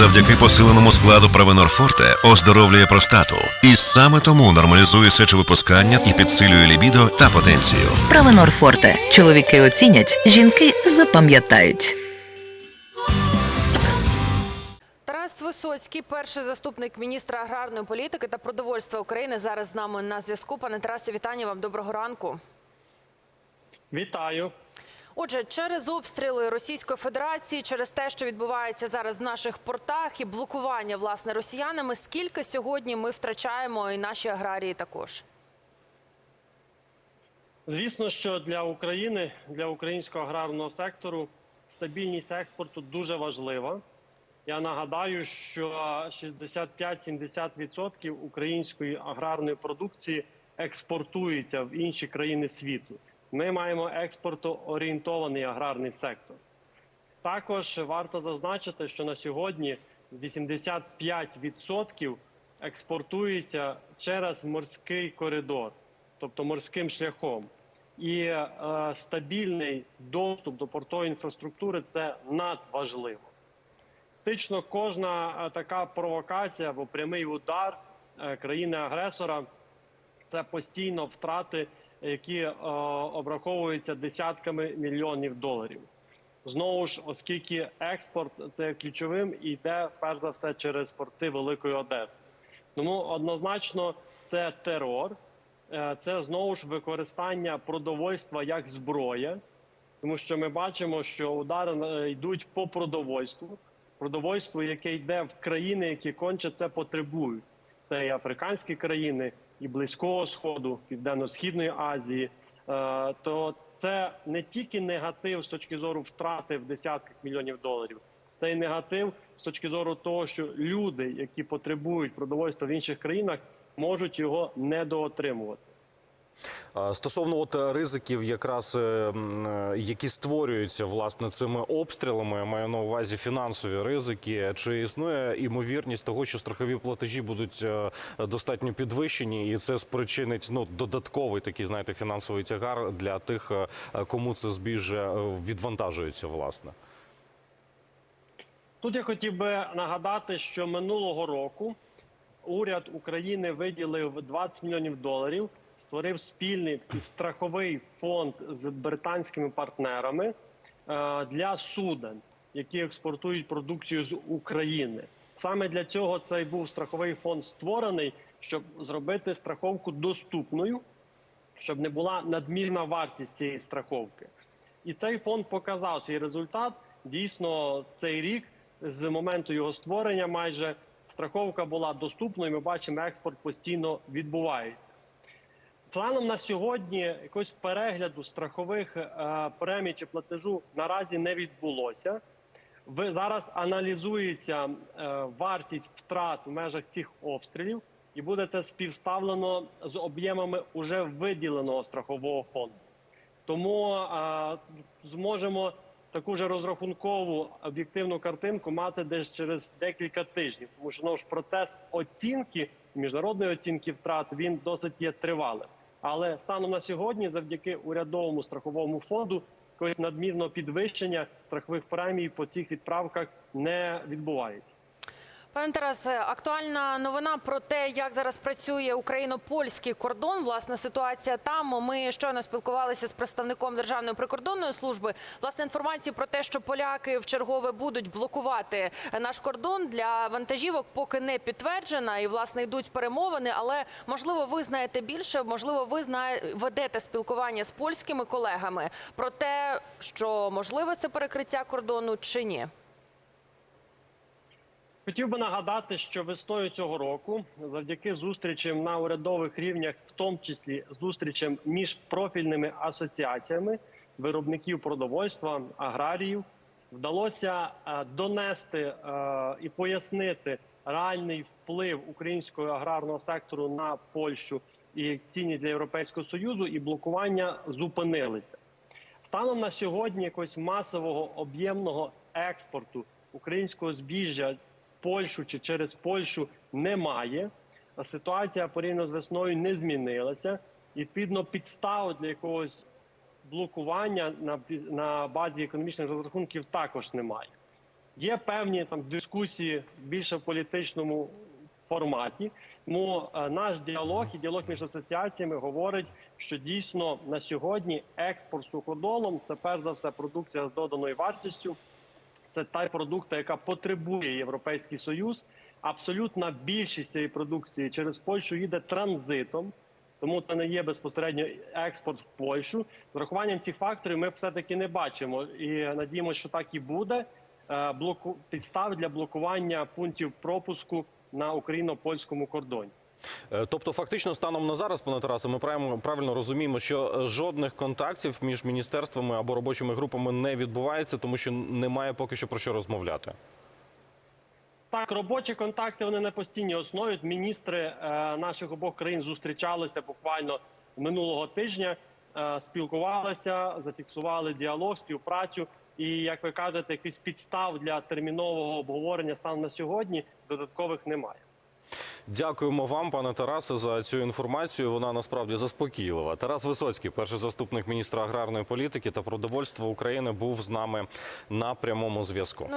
Завдяки посиленому складу Правенор Форте оздоровлює простату. І саме тому нормалізує сечовипускання і підсилює лібідо та потенцію. Правенор Форте. Чоловіки оцінять, жінки запам'ятають. Тарас Висоцький, перший заступник міністра аграрної політики та продовольства України, зараз з нами на зв'язку. Пане Тарасе, вітання вам. Доброго ранку. Вітаю. Отже, через обстріли Російської Федерації, через те, що відбувається зараз в наших портах, і блокування власне росіянами, скільки сьогодні ми втрачаємо, і наші аграрії також. Звісно, що для України, для українського аграрного сектору стабільність експорту дуже важлива. Я нагадаю, що 65-70% української аграрної продукції експортується в інші країни світу. Ми маємо експортоорієнтований аграрний сектор. Також варто зазначити, що на сьогодні 85% експортується через морський коридор, тобто морським шляхом. І е, стабільний доступ до портової інфраструктури це надважливо. Фактично, кожна е, така провокація або прямий удар е, країни-агресора це постійно втрати, які е, обраховуються десятками мільйонів доларів. Знову ж, оскільки експорт це ключовим і йде перш за все через порти Великої Одеси. Тому однозначно це терор, е, це знову ж використання продовольства як зброя, тому що ми бачимо, що удари е, йдуть по продовольству, продовольство, яке йде в країни, які конче це потребують. Це і африканські країни, і Близького Сходу, Південно-Східної Азії. Е, То це не тільки негатив з точки зору втрати в десятках мільйонів доларів, це й негатив з точки зору того, що люди, які потребують продовольства в інших країнах, можуть його недоотримувати. Стосовно от е, ризиків, якраз е, е, які створюються власне цими обстрілами, я маю на увазі фінансові ризики. Чи існує імовірність того, що страхові платежі будуть достатньо підвищені, і це спричинить ну додатковий такий, знаєте, фінансовий тягар для тих, кому це збіжжя е, відвантажується, власне. Тут я хотів би нагадати, що минулого року уряд України виділив 20 мільйонів доларів, створив спільний страховий фонд з британськими партнерами е, для суден, які експортують продукцію з України. Саме для цього цей був страховий фонд створений, щоб зробити страховку доступною, щоб не була надмірна вартість цієї страховки. І цей фонд показав свій результат. Дійсно, цей рік з моменту його створення майже страховка була доступною. Ми бачимо, експорт постійно відбувається. Станом на сьогодні якогось перегляду страхових е, премій чи платежу наразі не відбулося. Ви зараз аналізується е, вартість втрат в межах цих обстрілів, і буде це співставлено з об'ємами уже виділеного страхового фонду. Тому е, зможемо таку ж розрахункову об'єктивну картинку мати десь через декілька тижнів, тому що ну, ж процес оцінки міжнародної оцінки втрат він досить є тривалим. Але станом на сьогодні, завдяки урядовому страховому фонду, якогось надмірного підвищення страхових премій по цих відправках не відбувається. Пане Тарасе, актуальна новина про те, як зараз працює україно-польський кордон. Власне, ситуація там. Ми щойно спілкувалися з представником Державної прикордонної служби. Власне, інформації про те, що поляки в чергове будуть блокувати наш кордон для вантажівок, поки не підтверджена. І власне йдуть перемовини. Але можливо, ви знаєте більше, можливо, ви знає, ведете спілкування з польськими колегами про те, що можливе це перекриття кордону чи ні. Хотів би нагадати, що весною цього року, завдяки зустрічам на урядових рівнях, в тому числі зустрічам між профільними асоціаціями виробників продовольства, аграріїв, вдалося е, донести е, і пояснити реальний вплив українського аграрного сектору на Польщу і ціні для Європейського союзу, і блокування зупинилися. Станом на сьогодні якогось масового об'ємного експорту українського збіжжя Польщу чи через Польщу немає. Ситуація порівняно з весною не змінилася. І відповідно підстав для якогось блокування на, на базі економічних розрахунків також немає. Є певні там дискусії більше в політичному форматі. Тому е, наш діалог і діалог між асоціаціями говорить, що дійсно на сьогодні експорт суходолом це перш за все продукція з доданою вартістю. Це та продукція, яка потребує Європейський Союз. Абсолютна більшість цієї продукції через Польщу їде транзитом, тому це не є безпосередньо експорт в Польщу. З врахуванням цих факторів ми все таки не бачимо і надіємося, що так і буде. Е, Блоку підстав для блокування пунктів пропуску на україно-польському кордоні. Е, Тобто, фактично, станом на зараз, пане Тарасе, ми правильно, розуміємо, що е, жодних контактів між міністерствами або робочими групами не відбувається, тому що немає поки що про що розмовляти. Так, робочі контакти вони на постійній основі. Міністри е, наших обох країн зустрічалися буквально минулого тижня, спілкувалися, зафіксували діалог, співпрацю. І як ви кажете, якихось підстав для термінового обговорення станом на сьогодні додаткових немає. Дякуємо вам, пане Тарасе, за цю інформацію. Вона насправді заспокійлива. Тарас Висоцький, перший заступник міністра аграрної політики та продовольства України, був з нами на прямому зв'язку.